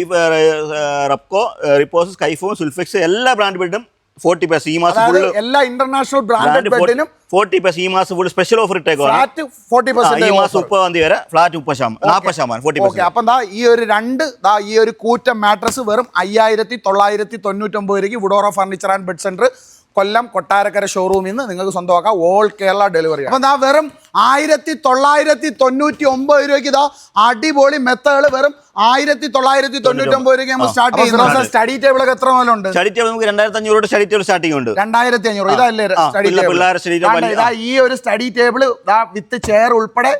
Rubco Repose Skyfoam Sulfex എല്ലാ ബ്രാൻഡ് ബെഡും ഫോർട്ടി പെർസെന്റ് ഈ മാസം ഫുള്ള് എല്ലാ ഇന്റർനാഷണൽ ബ്രാൻഡഡ് ബെഡിനും ഫോർട്ടി പെർസെന്റ് ഈ മാസം ഫുൾ സ്പെഷ്യൽ ഓഫർ ഇട്ടേക്കുവാണ് ഫ്ലാറ്റ് ഫോർട്ടി ഈ മാസം മുപ്പതാം തീയതി വരെ ഫ്ലാറ്റ് മുപ്പത് ശതമാനം നാൽപ്പത് ശതമാനം ഫോർട്ടി ഓക്കെ അപ്പം ദാ ഈ ഒരു രണ്ട് ദാ ഈ ഒരു കൂറ്റൻ മാട്രസ് വെറും അയ്യായിരത്തി തൊള്ളായിരത്തി തൊണ്ണൂറ്റൊമ്പത് രൂപയ്ക്ക് Woodora furniture and bed centre Kollam Kottarakkara ഷോറൂമിൽ നിന്ന് നിങ്ങൾക്ക് സ്വന്തമാക്കാം. ഓൾ കേരള ഡെലിവറി അപ്പം ദാ വെറും ആയിരത്തി തൊള്ളായിരത്തി തൊണ്ണൂറ്റി ഒമ്പത് രൂപയ്ക്ക് ഇതാ അടിപൊളി മെത്തകൾ വെറും ആയിരത്തി തൊള്ളായിരത്തി തൊണ്ണൂറ്റി ഒമ്പത് രൂപയ്ക്ക് നമ്മൾ സ്റ്റാർട്ട് ചെയ്യുന്നത് സ്റ്റഡി ടേബിൾ ഒക്കെ എത്ര ഉണ്ട് സ്റ്റഡി ടേബിൾ നമുക്ക് രണ്ടായിരത്തി അഞ്ഞൂറ് സ്റ്റഡി ടേബിൾ സ്റ്റാർട്ടിംഗ് ഉണ്ട്. രണ്ടായിരത്തി അഞ്ഞൂറ് ഇതല്ലേ സ്റ്റഡി ടേബിൾ ഇതാ ഈ ഒരു സ്റ്റഡി ടേബിൾ വിത്ത് ചെയർ ഉൾപ്പെടെ.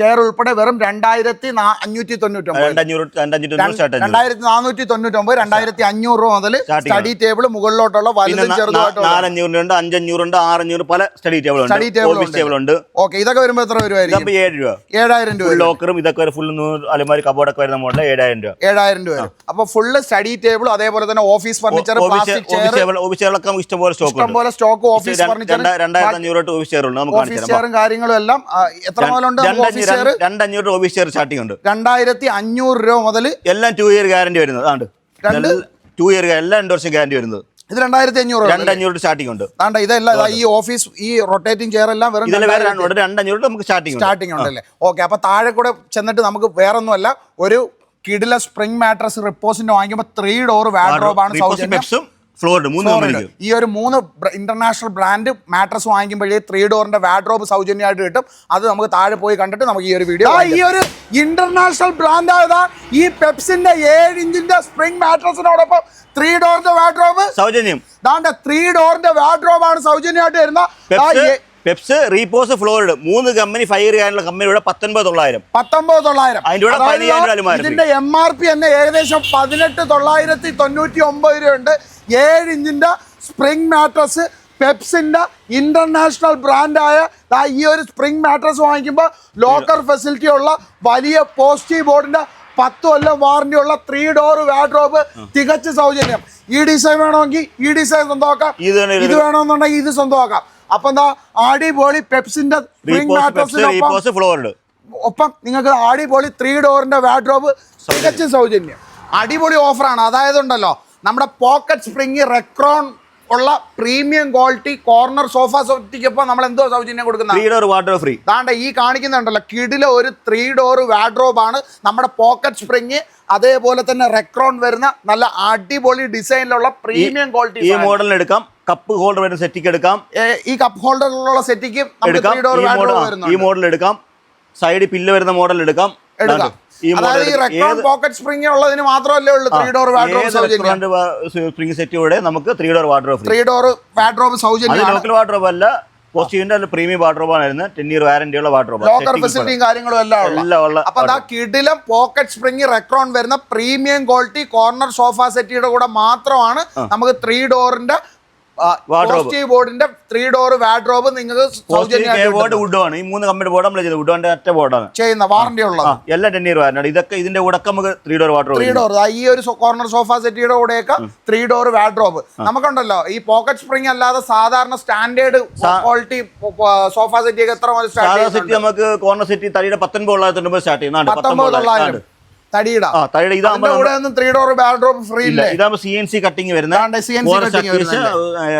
ചെയർ ഉൾപ്പെടെ വെറും രണ്ടായിരത്തി അഞ്ഞൂറ്റി തൊണ്ണൂറ്റൊമ്പത് രണ്ടഞ്ഞൂറ് രണ്ടഞ്ഞൂറ്റി തൊണ്ണൂറ് സ്റ്റാർട്ട് അഞ്ഞൂറ് രണ്ടായിരത്തി നാനൂറ്റി തൊണ്ണൂറ്റൊമ്പത് രണ്ടായിരത്തി അഞ്ഞൂറ്. രൂപ മുതൽ സ്റ്റഡി ടേബിൾ മുകളിലോട്ടുള്ള വലിയ വലുതും നാലഞ്ഞൂറിന്റെ ഉണ്ട് അഞ്ചഞ്ഞൂറുണ്ട് ആറഞ്ഞൂറ് പല study table study table office ഉണ്ട്. ഓക്കെ ഇതൊക്കെ വരുമ്പോൾ എത്ര വരുമായിരിക്കും ഏഴ് രൂപ. ഏഴായിരം രൂപ ലോക്കറും ഇതൊക്കെ വരെ ഫുൾ അലമാരി കബോർഡൊക്കെ വരുന്ന മോഡൽ ഏഴായിരം രൂപ. ഏഴായിരം രൂപ അപ്പൊ ഫുള്ള് സ്റ്റഡി ടേബിൾ അതേപോലെ തന്നെ ഓഫീസ് ഫർണിച്ചർ ഓഫീസ് ചെയറൊക്കെ ഇഷ്ടംപോലെ സ്റ്റോക്ക് ഇഷ്ടംപോലെ സ്റ്റോക്ക് ഓഫീസ് ഫർണിച്ചർ രണ്ടായിരത്തി അഞ്ഞൂറ് തൊട്ട് ഓഫീസ് ചെയർ ഉണ്ട് നമുക്ക് ഓഫീസ് ചെയറും കാര്യങ്ങളും എല്ലാം എത്ര മുതലുണ്ട് ഓഫീസ് ചെയർ രണ്ടഞ്ഞൂറ് ഓഫീസ് ചെയർ സ്റ്റാർട്ടിംഗ് ഉണ്ട്. രണ്ടായിരത്തി അഞ്ഞൂറ് രൂപ മുതൽ എല്ലാം ടു ഇയർ ഗ്യാരണ്ടി വരുന്നത്. അതാണ് രണ്ട്? ടു ഇയർ എല്ലാം രണ്ട് വർഷം ഗ്യാരണ്ടി വരുന്നത്. ഇത് രണ്ടായിരത്തി അഞ്ഞൂറ് രണ്ടഞ്ഞൂറ് സ്റ്റാർട്ടിംഗ് ഉണ്ട്. താണ്ട ഇതെല്ലാം ഈ ഓഫീസ് ഈ റൊട്ടേറ്റിംഗ് ചെയർ എല്ലാം വെറും വേറെ രണ്ട് രണ്ടഞ്ഞൂറ് നമുക്ക് സ്റ്റാർട്ടിംഗ് ഉണ്ട്. സ്റ്റാർട്ടിംഗ് ഉണ്ടല്ലേ? ഓക്കെ അപ്പൊ താഴെ കൂടെ ചെന്നിട്ട് നമുക്ക് വേറൊന്നുമല്ല. ഒരു കിടില സ്പ്രിംഗ് മാട്രസ് റിപ്പോസിന്റെ വാങ്ങിക്കുമ്പോൾ ത്രീ ഡോർ വാഡ്രോബ് ആണ് സൗജന്യം. ഫ്ലോറിഡ് മൂന്ന് കമ്പനിക്ക് ഈ ഒരു മൂന്ന് ഇന്റർനാഷണൽ ബ്രാൻഡ് മാട്രസ് വാങ്ങിക്കുമ്പോഴേ ത്രീ ഡോറിന്റെ വാഡ്രോബ് സൗജന്യമായിട്ട് കിട്ടും. അത് നമുക്ക് താഴെ പോയി കണ്ടിട്ട് നമുക്ക് ഈ ഒരു വീഡിയോ ഈ ഒരു ഇന്റർനാഷണൽ ബ്രാൻഡ് ആയതാ ഈ പെപ്സിന്റെ ഏഴ് ഇഞ്ചിന്റെ സ്പ്രിംഗ് മാട്രസിനോടൊപ്പം ത്രീ ഡോറിന്റെ വാഡ്രോബ് സൗജന്യം. ദാണ്ട ത്രീ ഡോറിന്റെ വാഡ്രോബ് ആണ് സൗജന്യമായിട്ട് വരുന്ന. പെപ്സ് റീപോസ് ഫ്ലോറിഡ് മൂന്ന് കമ്പനി ഫയർ ചെയ്യാനുള്ള കമ്പനിയുടെ പത്തൊൻപത് തൊള്ളായിരം പത്തൊമ്പത് തൊള്ളായിരം അതിന്റെ രൂപ എം ആർ പി തന്നെ ഏകദേശം പതിനെട്ട് തൊള്ളായിരത്തി തൊണ്ണൂറ്റി ഒമ്പത് രൂപയുണ്ട്. ഏഴ് ഇഞ്ചിന്റെ സ്പ്രിംഗ് മാട്രസ് പെപ്സിന്റെ ഇന്റർനാഷണൽ ബ്രാൻഡായ ഈ ഒരു സ്പ്രിംഗ് മാട്രസ് വാങ്ങിക്കുമ്പോൾ ലോക്കർ ഫെസിലിറ്റി ഉള്ള വലിയ പോസ്റ്റീവ് ബോർഡിന്റെ പത്ത് കൊല്ലം വാറണ്ടിയുള്ള ഉള്ള ത്രീ ഡോർ വാഡ്രോബ് തികച്ച സൗജന്യം. ഈ ഡിസൈൻ വേണമെങ്കിൽ ഈ ഡിസൈൻ സ്വന്തമാക്കാം. ഇത് വേണമെന്നുണ്ടെങ്കിൽ ഇത് സ്വന്തമാക്കാം. അപ്പൊ എന്താ അടിപൊളി പെപ്സിന്റെ ഒപ്പം നിങ്ങൾക്ക് അടിപൊളി ത്രീ ഡോറിന്റെ വാഡ്രോബ് തികച്ച സൗജന്യം. അടിപൊളി ഓഫറാണ് അതായത് ഉണ്ടല്ലോ നമ്മുടെ പോക്കറ്റ് സ്പ്രിങ് റെക്രോൺ ഉള്ള പ്രീമിയം ക്വാളിറ്റി കോർണർ സോഫ സെറ്റിക്കൊപ്പം നമ്മൾ എന്തോ സൗജന്യം കൊടുക്കുന്നത് ത്രീ ഡോർ വാട്ടർ ഫ്രീ താണ്ട ഈ കാണിക്കുന്നുണ്ടല്ലോ കിടിലെ ഒരു ത്രീ ഡോർ വാഡ്രോബ് ആണ് നമ്മുടെ പോക്കറ്റ് സ്പ്രിങ് അതേപോലെ തന്നെ റെക്രോൺ വരുന്ന നല്ല അടിപൊളി ഡിസൈനിലുള്ള പ്രീമിയം ക്വാളിറ്റി ഈ മോഡലിന് എടുക്കാം കപ്പ് ഹോൾഡർ വരുന്ന സെറ്റിക്ക് എടുക്കാം. ഈ കപ്പ് ഹോൾഡറിലുള്ള സെറ്റിക്ക് എടുക്കാം ഈ മോഡൽ എടുക്കാം. സൈഡ് പില്ല് വരുന്ന മോഡൽ എടുക്കാം. എടുക്കാം. അതായത് ഈ മോഡൽ പോക്കറ്റ് സ്പ്രിംഗ് ഉള്ളതിന് മാത്രമല്ലേ ഉള്ളൂ ത്രീ ഡോർ വാഡ്രോബ് സൗജന്യം. സ്പ്രിംഗ് സെറ്റിലൂടെ നമുക്ക് three door wardrobe three door wardrobe സൗജന്യം ലോക്കൽ വാർഡ്രോബ് അല്ല പോസ്റ്റീവിന്റെ പ്രീമിയം വാട്ടർ ആയിരുന്നു. ടെൻ ഇയർ വാറന്റിയുള്ള വാട്ടർ ലോക്കർ ഫെസിലിറ്റിയും കാര്യങ്ങളും എല്ലാം എല്ലാം ഉള്ള അപ്പൊ ആ കിടിലം പോക്കറ്റ് സ്പ്രിംഗ് റെക്രോൺ വരുന്ന പ്രീമിയം ക്വാളിറ്റി കോർണർ സോഫ സെറ്റിയുടെ കൂടെ മാത്രമാണ് നമുക്ക് ത്രീ ഡോറിന്റെ. ബോർഡിന്റെ ത്രീ ഡോർ വാഡ്രോബ് നിങ്ങൾക്ക് വുഡാണ് ഈ മൂന്ന് കമ്പനി ബോർഡ് നമ്മൾ ചെയ്തത് വുഡോന്റെ ഒറ്റ ബോർഡാണ് ചെയ്യുന്ന വാറന്റി ഉള്ളത്. എല്ലാം ടെൻ ഇയർ വാറന്റി ഇതൊക്കെ ഇതിന്റെ ഉടക്കം നമുക്ക് three door wardrobe three door ഈ ഒരു കോർണർ സോഫ സെറ്റിയുടെ കൂടെയൊക്കെ ത്രീ ഡോർ വാഡ്രോബ് നമുക്കുണ്ടല്ലോ ഈ പോക്കറ്റ് സ്പ്രിംഗ് അല്ലാതെ സാധാരണ സ്റ്റാൻഡേർഡ് ക്വാളിറ്റി സോഫ സെറ്റി ഒക്കെ എത്ര സെറ്റ് നമുക്ക് കോർണർ സെറ്റ് തടിയുടെ പത്തൊൻപത് തൊള്ളായിരത്തി സ്റ്റാർട്ട് ചെയ്യുന്നുണ്ട് പത്തൊമ്പത് തൊള്ളായിരം തടിയിടാ. ആ തടിയുടെ. അതിന്റെ ഇതാകുമ്പോൾ കൂടെ ഒന്നും ത്രീ ഡോർ വാഡ്രോബ് ഫ്രീ ഇല്ല ഇല്ലേ? ഇതാകുമ്പോൾ സി എൻ സി കട്ടിങ് വരുന്ന ദാണ്ടെ CNC cutting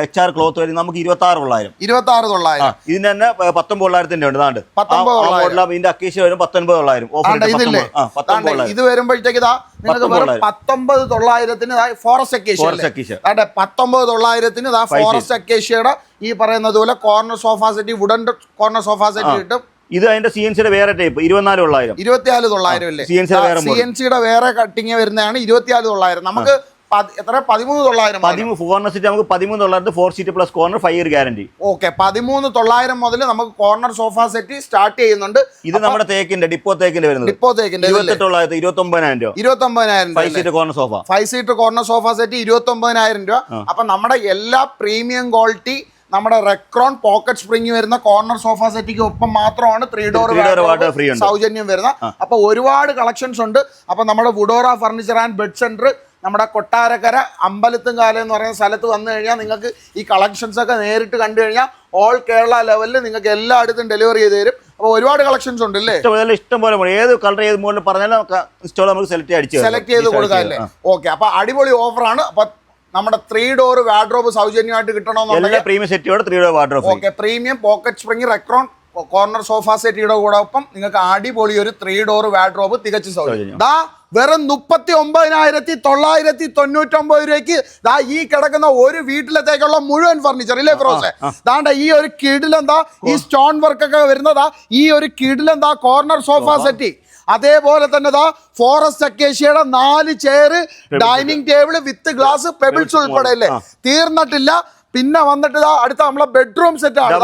H R cloth വരുന്ന നമുക്ക് ഇരുപത്തി ആറ് തൊള്ളായിരം. ഇരുപത്തി ആറ് തൊള്ളായിരം ഇതിന് തന്നെ പത്തൊമ്പത് തൊള്ളായിരത്തിന്റെ ഉണ്ട്. ദാണ്ട് പത്തൊമ്പത് തൊള്ളായിരം. മോഡലാകുമ്പോൾ ഇതിന്റെ അക്കേഷ്യ വരും പത്തൊൻപത് തൊള്ളായിരം. ഓഫർ ആണ്ടെ ഇതില്ലേ? ആ പത്തൊമ്പത് ആണ്ടെ തൊള്ളായിരം. ഇത് വരുമ്പോഴത്തേക്ക് ഇതാ നിങ്ങൾക്ക് വെറും പത്തൊമ്പത് പത്തൊമ്പത് തൊള്ളായിരത്തിന് ഫോറസ്റ്റ് Forest അക്കേഷ്യ acacia. അതെ പത്തൊമ്പത് തൊള്ളായിരത്തിന് ഫോറസ്റ്റ് അക്കേഷ്യയുടെ ഈ പറയുന്നത് പോലെ corner sofa set wooden corner sofa set കിട്ടും. ഇത് അതിന്റെ സി എൻ സിയുടെ വേറെ ടൈപ്പ് ഇരുപത്തിനാല് തൊള്ളായിരം. ഇരുപത്തിനാല് തൊള്ളായിരം അല്ലേ? വേറെ സി എൻ സിയുടെ വേറെ കട്ടിങ് വരുന്നതാണ് ഇരുപത്തിനാല് തൊള്ളായിരം. നമുക്ക് എത്ര? പതിമൂന്ന് തൊള്ളായിരം പതിമൂന്ന് ഫോർണർ സീറ്റ് നമുക്ക് പതിമൂന്ന് തൊള്ളായിരത്തി four seat plus corner five year guarantee okay പതിമൂന്ന് തൊള്ളായിരം മുതൽ നമുക്ക് കോർണർ സോഫ സെറ്റ് സ്റ്റാർട്ട് ചെയ്യുന്നുണ്ട്. ഇത് നമ്മുടെ തേക്കിന്റെ ഡിപ്പോ തേക്കിന്റെ വരുന്നത്. ഡിപ്പോ തേക്കിന്റെ ഇരുപത്തെട്ട് തൊള്ളായിരത്തി ഇരുപത്തി ഒമ്പതിനായിരം രൂപ. ഇരുപത്തി ഒമ്പതിനായിരം five seat corner sofa five seater corner sofa set ഇരുപത്തി ഒമ്പതിനായിരം രൂപ. അപ്പൊ നമ്മുടെ എല്ലാ പ്രീമിയം ക്വാളിറ്റി നമ്മുടെ റെക്രോൺ പോക്കറ്റ് സ്പ്രിംഗ് വരുന്ന കോർണർ സോഫ സെറ്റിക്ക് ഒപ്പം മാത്രമാണ് ത്രീ ഡോർ. സൗജന്യം വരുന്ന. അപ്പൊ ഒരുപാട് കളക്ഷൻസ് ഉണ്ട്. അപ്പൊ നമ്മുടെ Woodora furniture and bed centre നമ്മുടെ കൊട്ടാരക്കര അമ്പലത്തുംകാലം എന്ന് പറയുന്ന സ്ഥലത്ത് വന്നു കഴിഞ്ഞാൽ നിങ്ങൾക്ക് ഈ കളക്ഷൻസ് ഒക്കെ നേരിട്ട് കണ്ടു കഴിഞ്ഞാൽ ഓൾ കേരള ലെവലിൽ നിങ്ങൾക്ക് എല്ലായിടത്തും ഡെലിവറി ചെയ്ത് തരും. അപ്പോൾ ഒരുപാട് കളക്ഷൻസ് ഉണ്ട് അല്ലേ? ഇഷ്ടം പോലെ ഏത് കളർ ഏത് മോഡൽ പറഞ്ഞാലും നമുക്ക് സെലക്ട്. ചെയ്ത് കൊടുക്കാം അല്ലേ? ഓക്കെ അപ്പൊ അടിപൊളി ഓഫറാണ് അപ്പൊ നമ്മുടെ ത്രീ ഡോർ വാർഡ്രോബ് സൗജന്യമായിട്ട് കിട്ടണമെന്നുണ്ടെങ്കിൽ premium സെറ്റിയോടെ three door wardrobe okay premium pocket spring Recron corner sofa സെറ്റിയുടെ കൂടെ ഒപ്പം നിങ്ങൾക്ക് അടിപൊളി ഒരു ത്രീ ഡോർ വാർഡ്രോബ് തികച്ചു സൗജന്യം. ദാ വെറും മുപ്പത്തി ഒമ്പതിനായിരത്തി തൊള്ളായിരത്തി തൊണ്ണൂറ്റൊമ്പത് രൂപയ്ക്ക് ദാ ഈ കിടക്കുന്ന ഒരു വീട്ടിലത്തേക്കുള്ള മുഴുവൻ ഫർണിച്ചർ ഇല്ലേ ഫിറോസെ? ദാണ്ട ഈ ഒരു കിടിലെന്താ ഈ സ്റ്റോൺ വർക്ക് ഒക്കെ വരുന്നതാ ഈ ഒരു കിടിലെന്താ കോർണർ സോഫ. സെറ്റി അതേപോലെ തന്നെ ദാ ഫോറസ്റ്റ് അക്കേഷ്യയുടെ നാല് chair dining table with glass pebbles ഉൾപ്പെടെ അല്ലേ? തീർന്നിട്ടില്ല. പിന്നെ വന്നിട്ട് ഇതാ അടുത്ത നമ്മളെ ബെഡ്റൂം സെറ്റ് ആണ്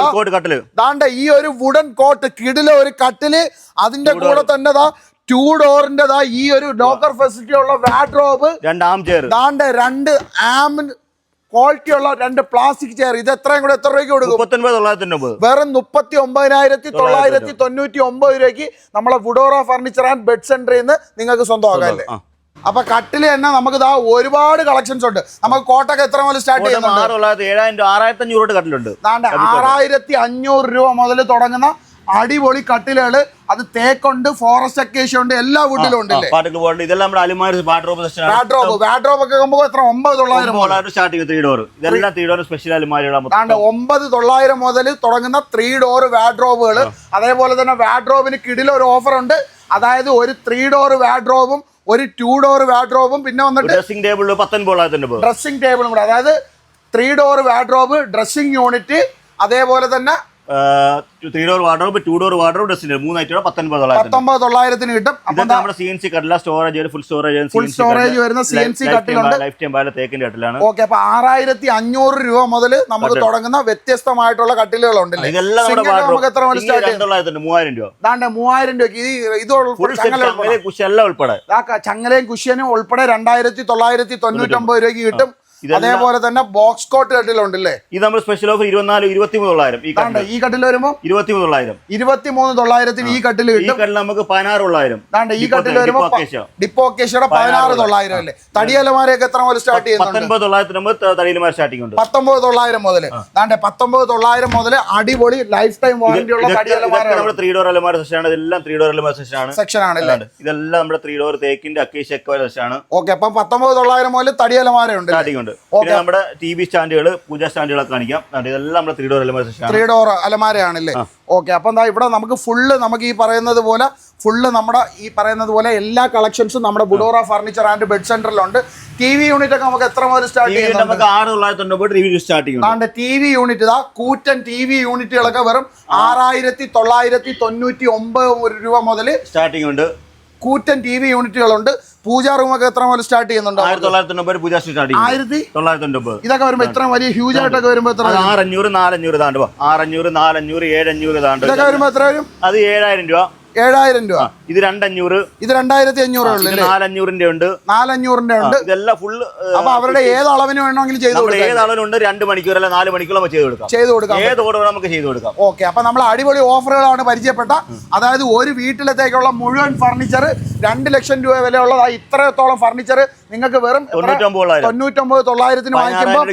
ദാണ്ട ഈ ഒരു വുഡൻ കോട്ട് കിടില ഒരു കട്ടിൽ. അതിന്റെ കൂടെ തന്നെ ദാ ടൂ ഡോറിന്റെ ദാ ഈ ഒരു ലോക്കർ ഫെസിലിറ്റി ഉള്ള വാഡ്രോബ് രണ്ട് ആം ചെയർ ദാണ്ട രണ്ട് ആമിൻ ക്വാളിറ്റി ഉള്ള രണ്ട് പ്ലാസ്റ്റിക് ചെയർ ഇത് എത്രയും കൂടെ എത്ര രൂപയ്ക്ക് കൊടുക്കും? വെറും മുപ്പത്തി ഒമ്പതിനായിരത്തി തൊള്ളായിരത്തി തൊണ്ണൂറ്റി ഒമ്പത് രൂപയ്ക്ക് നമ്മളെ വുഡോറ ഫർണിച്ചർ ആൻഡ് ബെഡ് സെന്ററിൽ നിന്ന് നിങ്ങൾക്ക് സ്വന്തമാക്കാം അല്ലേ? ആ. അപ്പൊ കട്ടിൽ തന്നെ നമുക്ക് ഇതാ ഒരുപാട് കളക്ഷൻസ് ഉണ്ട്. നമുക്ക് കോട്ടൊക്കെ എത്ര മുതൽ സ്റ്റാർട്ട് ചെയ്യുന്നുണ്ട്? ആറായിരത്തി അഞ്ഞൂറ് രൂപ മുതൽ തുടങ്ങുന്ന അടിപൊളി കട്ടിലുകൾ അത് തേക്കുണ്ട് ഫോറസ്റ്റ് അക്കേഷ്യ ഉണ്ട് എല്ലാ വീട്ടിലും ഉണ്ട് ഇതെല്ലാം നമ്മുടെ അലുമാരി വാർഡ്രോബ് വാർഡ്രോബ് വാഡ്രോബ് ഒക്കെ ആകുമ്പോൾ എത്ര? ഒമ്പത് തൊള്ളായിരം സ്റ്റാർട്ടിങ് ത്രീ ഡോർ ഇതെല്ലാം ത്രീ ഡോർ സ്പെഷ്യൽ അലുമാരികളാണ് ദാണ്ട ഒമ്പത് തൊള്ളായിരം മുതൽ തുടങ്ങുന്ന ത്രീ ഡോർ വാഡ്രോബുകൾ അതേപോലെ തന്നെ വാഡ്രോബിന് കിടില ഒരു ഓഫർ ഉണ്ട്. അതായത് ഒരു ത്രീ ഡോർ വാഡ്രോബും ഒരു ടൂ ഡോർ വാഡ്രോബും പിന്നെ വന്നിട്ട് ഡ്രസ്സിംഗ് പത്തൊൻപത് തൊണ്ണൂറ് ഡ്രസ്സിംഗ് ടേബിളും കൂടെ. അതായത് three door wardrobe dressing unit അതേപോലെ തന്നെ three door wardrobe two door wardrobe dressing മൂന്നായിട്ട് പത്തൊൻപത് പത്തൊമ്പത് തൊള്ളായിരത്തിന് കിട്ടും. നമ്മുടെ C N C കട്ടില storage full storage full storage വരുന്ന സി എൻ സി കട്ടിലുണ്ട്. ലൈഫ് ടൈം പാല തേക്കിന്റെ കട്ടിലാണ്. ഓക്കെ അപ്പൊ ആറായിരത്തി അഞ്ഞൂറ് രൂപ മുതൽ നമുക്ക് തുടങ്ങുന്ന വ്യത്യസ്തമായിട്ടുള്ള രണ്ടായിരത്തി മൂവായിരം രൂപ. ദാണ്ടെ മൂവായിരം രൂപ ഇത് ചങ്ങലയും കുഷ്യനും ഉൾപ്പെടെ. രണ്ടായിരത്തി തൊള്ളായിരത്തി തൊണ്ണൂറ്റി ഒമ്പത് രൂപയ്ക്ക് കിട്ടും. അതേപോലെ തന്നെ ബോക്സ് കോട്ട് കട്ടിലുണ്ടല്ലേ? ഇത് നമ്മൾ സ്പെഷ്യൽ ഓഫർ ഇരുപത്തിനാല് ഇരുപത്തിമൂന്ന് തൊള്ളായിരം ഈ കട്ടിൽ ഈ കട്ടിൽ വരുമ്പോൾ ഇരുപത്തിമൂന്ന് തൊള്ളായിരം. ഇരുപത്തിമൂന്ന് തൊള്ളായിരത്തിന് ഈ കട്ടിൽ ഈ കിട്ടും. കട്ടിൽ നമുക്ക് പതിനാറ് തൊള്ളായിരം. ഈ കട്ടിൽ വരുമ്പോൾ ഡിപ്പോക്കേഷ്യ. ഡിപ്പോക്കേഷ്യയുടെ പതിനാറ് തൊള്ളായിരം അല്ലേ? തടിയലമാരെയൊക്കെ എത്ര മുതൽ സ്റ്റാർട്ട് ചെയ്യുന്നുണ്ട്? പത്തൊമ്പത് തൊള്ളായിരത്തി നമ്മൾ തടിയലമാർ സ്റ്റാർട്ടിംഗ് ഉണ്ട്. പത്തൊമ്പത് തൊള്ളായിരം മുതൽ താണ്ടെ പത്തൊമ്പത് തൊള്ളായിരം മുതൽ അടിപൊളി ലൈഫ് ടൈം വാറന്റി ഉള്ള ഇതൊക്കെ തടിയലമാര നമ്മുടെ ത്രീ ഡോർ അലമാര സെക്ഷൻ ആണ്. ഇതെല്ലാം ത്രീ ഡോർ അലമാര സെക്ഷൻ ആണ്. സെക്ഷൻ ആണ് ഇതെല്ലാം നമ്മുടെ ത്രീ ഡോർ തേക്കിന്റെ അക്കേഷ്യ ഒക്കെ സെക്ഷൻ ആണ്. ഓക്കെ അപ്പം പത്തൊമ്പത് തൊള്ളായിരം മുതൽ തടിയലമാര ഉണ്ട് സ്റ്റാർട്ടിംഗ് ഉണ്ട്. പിന്നെ നമ്മുടെ ടി വി സ്റ്റാൻഡുകൾ പൂജ സ്റ്റാൻഡുകളൊക്കെ കാണിക്കാം. ഇതെല്ലാം നമ്മുടെ ത്രീ ഡോർ അലമാര ത്രീ ഡോർ അലമാരയാണല്ലേ? ഓക്കെ അപ്പം എന്താ ഇവിടെ നമുക്ക് ഫുള്ള് നമുക്ക് ഈ പറയുന്നത് പോലെ ഫുള്ള് നമ്മുടെ ഈ പറയുന്നത് പോലെ എല്ലാ കളക്ഷൻസും നമ്മുടെ ബുഡോറ ഫർണിച്ചർ ആൻഡ് ബെഡ് സെന്ററിലുണ്ട് ടി വി യൂണിറ്റ് ഒക്കെ നമുക്ക് എത്ര മുതൽ സ്റ്റാർട്ട് ചെയ്യും നമുക്ക് ആറ് തൊള്ളായിരത്തി ഉണ്ട് താണ്ടെ ടി വി യൂണിറ്റ് ഇതാ കൂറ്റൻ ടി വി യൂണിറ്റുകളൊക്കെ വെറും ആറായിരത്തി തൊള്ളായിരത്തി തൊണ്ണൂറ്റി ഒമ്പത് രൂപ മുതൽ സ്റ്റാർട്ടിംഗ് ഉണ്ട്. കൂറ്റൻ ടി വി യൂണിറ്റുകളുണ്ട് പൂജാ റൂമൊക്കെ എത്ര മുതൽ സ്റ്റാർട്ട് ചെയ്യുന്നുണ്ട്? ആയിരത്തി തൊള്ളായിരത്തി തൊണ്ണൂറ് പൂജ സ്റ്റാർട്ടിംഗ് ആയിരത്തി? തൊള്ളായിരത്തി തൊണ്ണൂറ് ഇതൊക്കെ വരുമ്പോ ഇത്ര വലിയ ഹ്യൂജ് ആയിട്ടൊക്കെ വരുമ്പോ എത്ര ആറഞ്ഞൂറ് നാലഞ്ഞൂറ് താണ്ട് ആറഞ്ഞൂറ് നാലഞ്ഞൂറ് ഏഴഞ്ഞൂറ് താണ്ട് ഇതൊക്കെ വരുമ്പോ എത്ര വരും? അത് ഏഴായിരം രൂപ. ഏഴായിരം രൂപ. ഇത് രണ്ടഞ്ഞൂറ്. ഇത് രണ്ടായിരത്തി അഞ്ഞൂറേ ഉള്ളൂ നാലഞ്ഞൂറിന്റെ ഉണ്ട്. നാലഞ്ഞൂറിന്റെ ഉണ്ട്. ഇതെല്ലാം ഫുള്ള് അപ്പൊ അവരുടെ ഏത് അളവിന് വേണമെങ്കിലും ചെയ്തു കൊടുക്കാം. ഏത് അളവിലുണ്ട് രണ്ട് മണിക്കൂർ അല്ല നാല് മണിക്കൂർ ചെയ്ത് കൊടുക്കാം. ചെയ്തു കൊടുക്കാം. ഏത് ഓർഡർ നമുക്ക് ചെയ്ത് കൊടുക്കാം. ഓക്കെ അപ്പൊ നമ്മൾ അടിപൊളി ഓഫറുകളാണ് പരിചയപ്പെട്ട. അതായത് ഒരു വീട്ടിലത്തേക്കുള്ള മുഴുവൻ ഫർണിച്ചർ രണ്ട് ലക്ഷം രൂപ വിലയുള്ള ദാ ഇത്രത്തോളം ഫർണിച്ചർ നിങ്ങൾക്ക് വെറും തൊണ്ണൂറ്റൊമ്പത് തൊള്ളായിരത്തിന് വാങ്ങിക്കുമ്പോൾ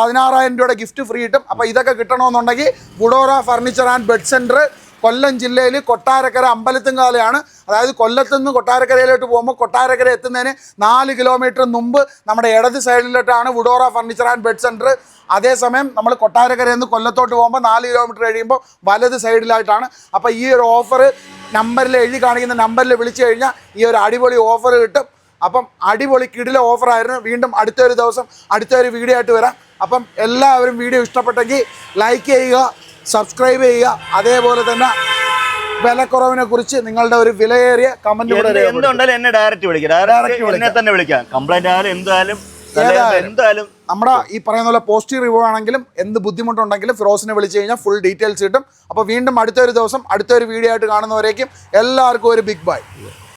പതിനാറായിരം രൂപയുടെ ഗിഫ്റ്റ് ഫ്രീ കിട്ടും. അപ്പൊ ഇതൊക്കെ കിട്ടണമെന്നുണ്ടെങ്കിൽ Woodora furniture and bed centre Kollam ജില്ലയിൽ കൊട്ടാരക്കര അമ്പലത്തുംകാലയാണ് അതായത് കൊല്ലത്തു നിന്ന് കൊട്ടാരക്കരയിലോട്ട് പോകുമ്പോൾ കൊട്ടാരക്കര എത്തുന്നതിന് നാല് കിലോമീറ്റർ മുമ്പ് നമ്മുടെ ഇടത് സൈഡിലോട്ടാണ് Woodora furniture and bed centre അതേസമയം നമ്മൾ കൊട്ടാരക്കരയിൽ നിന്ന് കൊല്ലത്തോട്ട് പോകുമ്പോൾ നാല് കിലോമീറ്റർ കഴിയുമ്പോൾ വലത് സൈഡിലായിട്ടാണ്. അപ്പോൾ ഈ ഒരു ഓഫർ നമ്പറിൽ എഴുതി കാണിക്കുന്ന നമ്പറിൽ വിളിച്ചു കഴിഞ്ഞാൽ ഈ ഒരു അടിപൊളി ഓഫർ കിട്ടും. അപ്പം അടിപൊളി കിടില ഓഫറായിരുന്നു വീണ്ടും അടുത്തൊരു ദിവസം അടുത്തൊരു വീഡിയോ ആയിട്ട് വരാം. അപ്പം എല്ലാവരും വീഡിയോ ഇഷ്ടപ്പെട്ടെങ്കിൽ ലൈക്ക് ചെയ്യുക സബ്സ്ക്രൈബ് ചെയ്യുക. അതേപോലെ തന്നെ വിലക്കുറവിനെ കുറിച്ച് നിങ്ങളുടെ ഒരു വിലയേറിയ കമന്റ് എന്നെ ഡയറക്റ്റ് വിളിക്കാം. ഡയറക്റ്റ് എന്നെ തന്നെ വിളിക്കാം. കംപ്ലൈന്റ് ആയാലും എന്തായാലും എന്തായാലും നമ്മുടെ ഈ പറയുന്ന പോലെ പോസിറ്റീവ് റിവ്യൂ ആണെങ്കിലും എന്ത് ബുദ്ധിമുട്ടുണ്ടെങ്കിലും ഫിറോസിനെ വിളിച്ചു കഴിഞ്ഞാൽ ഫുൾ ഡീറ്റെയിൽസ് കിട്ടും. അപ്പോൾ വീണ്ടും അടുത്തൊരു ദിവസം അടുത്തൊരു വീഡിയോ ആയിട്ട് കാണുന്നവരേക്കും എല്ലാവർക്കും ഒരു ബിഗ് ബൈ